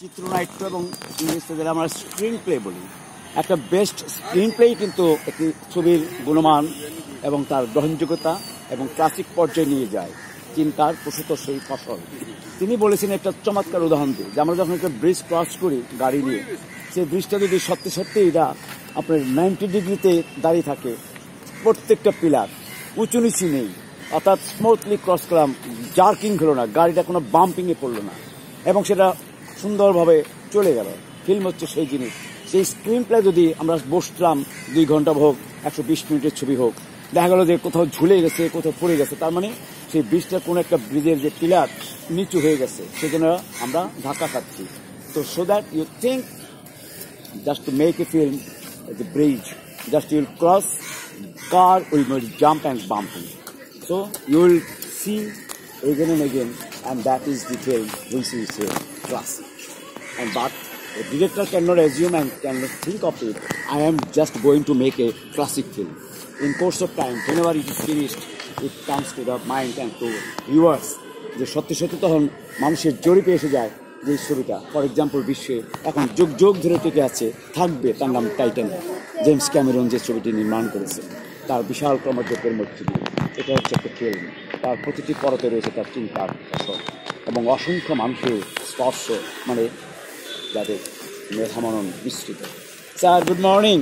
চিত্রনাট্য এবং ইংরেজিতে যেটা আমরা স্ক্রিন প্লে বলি। একটা বেস্ট স্ক্রিন প্লেই কিন্তু একটি ছবির গুণমান এবং তার গ্রহণযোগ্যতা এবং ক্লাসিক পর্যায়ে নিয়ে যায়, চিন্তার প্রসূত সেই ফসল। তিনি বলেছেন, একটা চমৎকার উদাহরণ দিয়ে যে আমরা যখন একটা ব্রিজ ক্রস করি গাড়ি নিয়ে, সেই ব্রিজটা যদি সত্যি সত্যি এটা আপনার নাইনটি ডিগ্রিতে দাঁড়িয়ে থাকে, প্রত্যেকটা পিলার উঁচু নিচু নেই, অর্থাৎ স্মুথলি ক্রস করলাম জার্কিং হলো না, গাড়িটা কোনো বাম্পিংয়ে পড়ল না, এবং সেটা সুন্দরভাবে চলে গেল। ফিল্ম হচ্ছে সেই জিনিস। সেই স্ক্রিন প্লে যদি আমরা বসলাম দুই ঘণ্টা হোক একশো বিশ মিনিটের ছবি হোক দেখা গেল যে কোথাও ঝুলে গেছে কোথাও পড়ে গেছে তার মানে সেই ব্রিজটার কোনো একটা ব্রিজের যে পিলার নিচু হয়ে গেছে সেজন্য আমরা ধাক্কা খাচ্ছি। তো so that you think just to make film, the bridge, just you will cross, car will not bump you. So you will see again and again, and that is the film which is a classic. And but the director cannot assume and cannot think of it. I am just going to make a classic film. In course of time, whenever it is finished, it comes to the mind and to viewers. যে সত্যি সত্যি তখন মানুষের জরিপে এসে যায় যে ছবিটা ফর এক্সাম্পল বিশ্বে এখন যুগ যুগ ধরে টিকে আছে থাকবে তার নাম টাইটানিক জেমস ক্যামেরন যে ছবিটি নির্মাণ করেছে তার বিশাল ক্রমযোগ্যের মধ্যে দিয়ে এটা হচ্ছে একটা ফিল্ম তার প্রতিটি পরতে রয়েছে তার চিন্তার ফসল এবং অসংখ্য মানুষের স্পর্শ মানে যাদের মেধামনন বিস্তৃত। Sir good morning